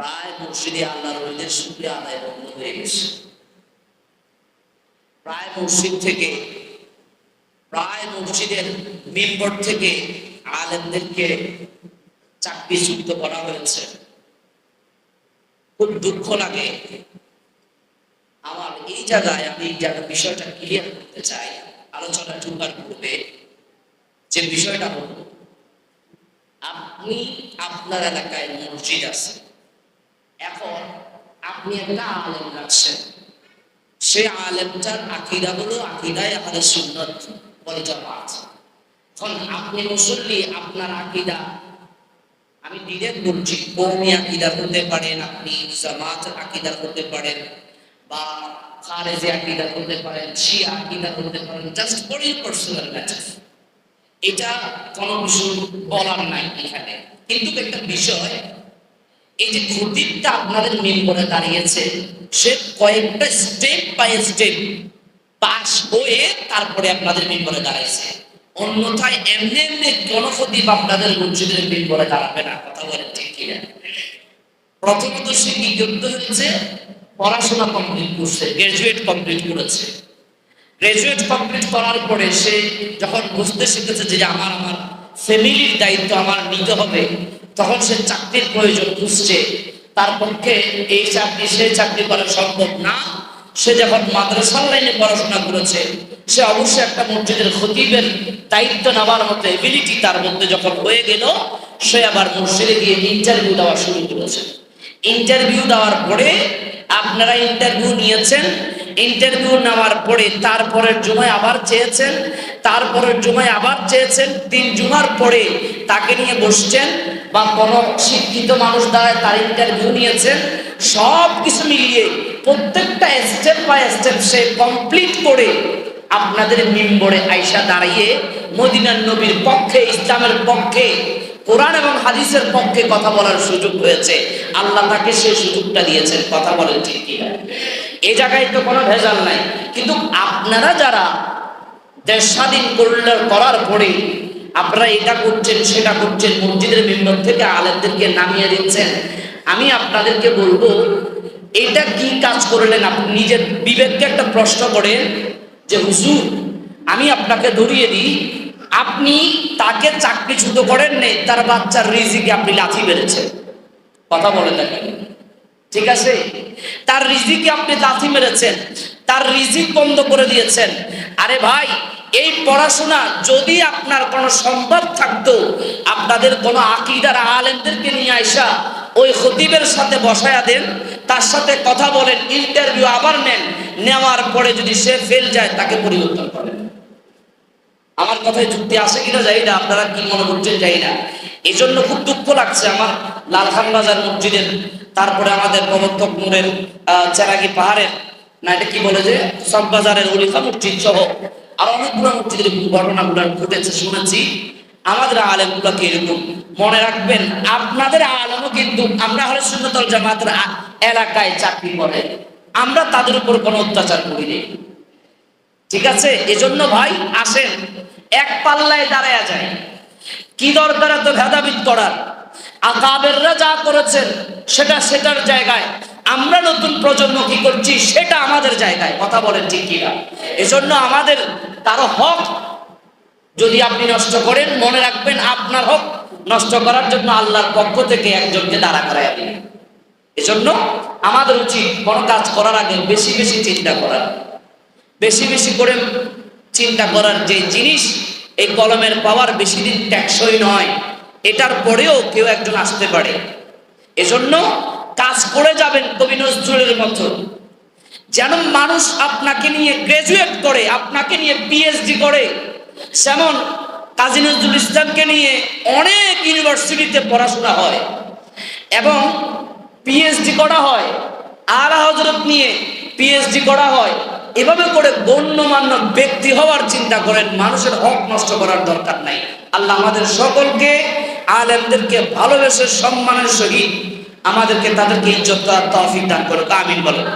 প্রায় মসজিদে আল্লাহর ওলিদের শুক্রিয়া আদায় বন্ধ হয়ে গেছে। প্রায় মসজিদ থেকে, প্রায় মসজিদের মেম্বর থেকে আলেমদেরকে চাকরিচ্যুত করা হয়েছে। খুব দুঃখ লাগে। আমার এই জায়গায় আমি এই জায়গায় বিষয়টা ক্লিয়ার করতে চাই। আলোচনা ঢুকার পূর্বে যে বিষয়টা হলো, আপনি আপনার এলাকায় মসজিদ আছে এখন আপনি একটা আলেম রাখছেন সে আলেমটার আকিদা হলো আকিদায় আমাদের সুন্নত, বলে জামাত এখন আপনি মুসল্লি, আপনার আকিদা। আমি ডিরেক্ট বলছি কৌমি আকিদার হতে পারেন, আপনি জামাত আকিদার হতে পারেন, বা খারেজি আকিদার হতে পারেন, শিয়া আকিদার হতে পারেন just for your personal matter এটা কোনো কিছু বলার নাই এখানে। কিন্তু একটা বিষয় এই যে খতিবটা আপনাদের মেম্বরে দাঁড়িয়েছে। সে কয়েকটা স্টেপ বাই স্টেপ পাস হয়ে তারপরে আপনাদের মেম্বরে দাঁড়াইছে। অন্যথায় এমনি এমনি কোন আপনাদের মসজিদের মেম্বরে দাঁড়াবে না, কথা বলেন ঠিক কিনা? প্রথমত সে নিযুক্ত হয়েছে পড়াশোনা কমপ্লিট করছে গ্রাজুয়েট কমপ্লিট করেছে। গ্রাজুয়েট কমপ্লিট করার পরে সে যখন বুঝতে শিখেছে যে আমার আমার ফ্যামিলির দায়িত্ব আমার নিতে হবে তখন সে চাকরির প্রয়োজন বুঝছে। তার পক্ষে এই চাকরি সেই চাকরি করা সম্ভব না। সে যখন মাদ্রাসার লাইনে পড়াশোনা করেছে, সে অবশ্যই একটা মসজিদের খতিবের দায়িত্ব নেওয়ার মতো এবিলিটি তার মধ্যে যখন হয়ে গেল, সে আবার মসজিদে গিয়ে ইন্টারভিউ দেওয়া শুরু করেছে। ইন্টারভিউ দেওয়ার পরে আপনারা ইন্টারভিউ নিয়েছেন। ইন্টারভিউ নেওয়ার পরে তারপরের জুমায় আবার চেয়েছেন। তারপরের জুমায় আবার চেয়েছেন, তিন জুমার পরে তাকে নিয়ে বসছেন বা কোনো শিক্ষিত মানুষ দ্বারা তার ইন্টারভিউ নিয়েছেন সব কিছু মিলিয়ে প্রত্যেকটা স্টেপ বাই স্টেপ সে কমপ্লিট করে আপনাদের মিম্বরে আইসা দাঁড়িয়ে মদিনার নবীর পক্ষে, ইসলামের পক্ষে, কোরআন এবং হাদিসের পক্ষে কথা বলার সুযোগ হয়েছে। আল্লাহ তাকে সেই সুযোগটা দিয়েছেন, কথা বলেন ঠিক এই জায়গায় তো কোনো ভেজাল নাই। কিন্তু আপনারা যারা দেশ স্বাধীন করলে, করার পরে আপনারা এটা করছেন, সেটা করছেন, মসজিদের মেম্বর থেকে আলেমদেরকে নামিয়ে দিচ্ছেন। আমি আপনাদেরকে বলব, এটা কি কাজ করলেন আপনি? নিজের বিবেককে একটা প্রশ্ন করেন যে, হুজুর, আমি আপনাকে ধরিয়ে দিই, আপনি তাকে চাকরি চাকরিচ্যুত করেন নেই, তার বাচ্চার রিজিকে আপনি লাথি মেরেছেন। কথা বলে দেখেন ঠিক আছে? তার রিজিকে আপনি লাথি মেরেছেন, তার রিজিক বন্ধ করে দিয়েছেন। আরে ভাই এই পড়াশোনা যদি আপনার কোনো সম্ভব থাকতো, আপনাদের কোনো আকিদার আলেমদেরকে নিয়ে আইসা ওই খতিবের সাথে বসায়া দেন, তার সাথে কথা বলেন ইন্টারভিউ আবার নেন, নেওয়ার পরে যদি সে ফেল যায়, তাকে পরিবর্তন করেন। আমার কথায় যুক্তি আসে কিনা যাই না, আপনারা কি মনে করছেন যাই না। এই জন্য খুব দুঃখ লাগছে আমার লালখান বাজার মসজিদের, তারপরে আমাদের প্রবর্তক নূরের চেরাগি পাহাড়ের, না এটা কি বলে যে, সব বাজারের অলিফা মসজিদ সহ আর অনেকগুলো মসজিদের ঘটনাগুলো ঘটেছে, শুনেছি। আমাদের আলেমগুলোকে এরকম? মনে রাখবেন, আপনাদের আলেমও কিন্তু আমরা হলে শূন্যতল জামাতের এলাকায় চাকরি করে। আমরা তাদের উপর কোনো অত্যাচার করিনি। ঠিক আছে? এজন্য ভাই, আসেন। এক পাল্লায় দাঁড়ায়া যায় কি দরকার এত ভেদাভিদ করার? আকাবেররা যা করেছেন, সেটা সেটার জায়গায়। আমরা নতুন প্রজন্ম কি করছি সেটা আমাদের জায়গায়, কথা বলেন ঠিক কিনা। এজন্য আমাদের কারও হক যদি আপনি নষ্ট করেন, মনে রাখবেন আপনার হক নষ্ট করার জন্য আল্লাহর পক্ষ থেকে একজনকে দাঁড়া করাইয়া দিন। এজন্য আমাদের উচিত কোনো কাজ করার আগে বেশি বেশি চিন্তা করার। বেশি বেশি করে চিন্তা করার যে জিনিস, এই কলমের পাওয়ার বেশি দিন ট্যাক্সই নয়। এটার পরেও কেউ একজন আসতে পারে। এজন্য কাজ করে যাবেন কবি নজরুলের মতো। যেন মানুষ আপনাকে নিয়ে গ্রাজুয়েট করে, আপনাকে নিয়ে পিএইচডি করে যেমন কাজী নজরুল ইসলামকে নিয়ে অনেক ইউনিভার্সিটিতে পড়াশোনা হয় এবং পিএইচডি করা হয়, আলা হজরত নিয়ে পিএইচডি করা হয়, এভাবে করে গণ্যমান্য ব্যক্তি হওয়ার চিন্তা করেন, মানুষের হক নষ্ট করার দরকার নাই। আল্লাহ আমাদের সকলকে, আলেমদেরকে ভালোবেসে সম্মানের সহিত আমাদেরকে তাদেরকে ইজ্জত তৌফিক দান করুক আমিন বলেন।